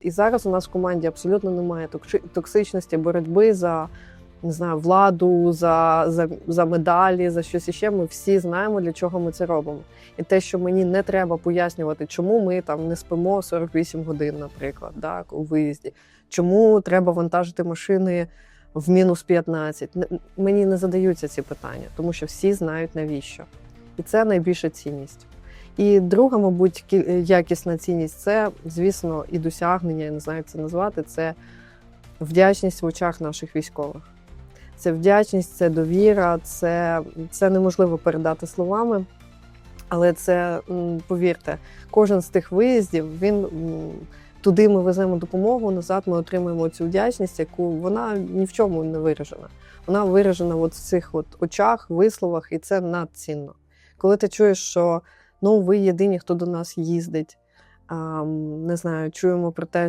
І зараз у нас в команді абсолютно немає токсичності, боротьби за не знаю, владу, за, за, за медалі, за щось іще. Ми всі знаємо, для чого ми це робимо. І те, що мені не треба пояснювати, чому ми там не спимо 48 годин, наприклад, так, у виїзді, чому треба вантажити машини в мінус 15. Не- Мені не задаються ці питання, тому що всі знають навіщо. І це найбільша цінність. І друга, мабуть, якісна цінність це, звісно, і досягнення, я не знаю, як це назвати, це вдячність в очах наших військових. Це вдячність, це довіра, це, це неможливо передати словами. Але це, повірте, кожен з тих виїздів, він туди ми веземо допомогу, назад ми отримуємо цю вдячність, яку вона ні в чому не виражена. Вона виражена от в цих от очах, висловах, і це надцінно. Коли ти чуєш, що ну ви єдині, хто до нас їздить. Не знаю, чуємо про те,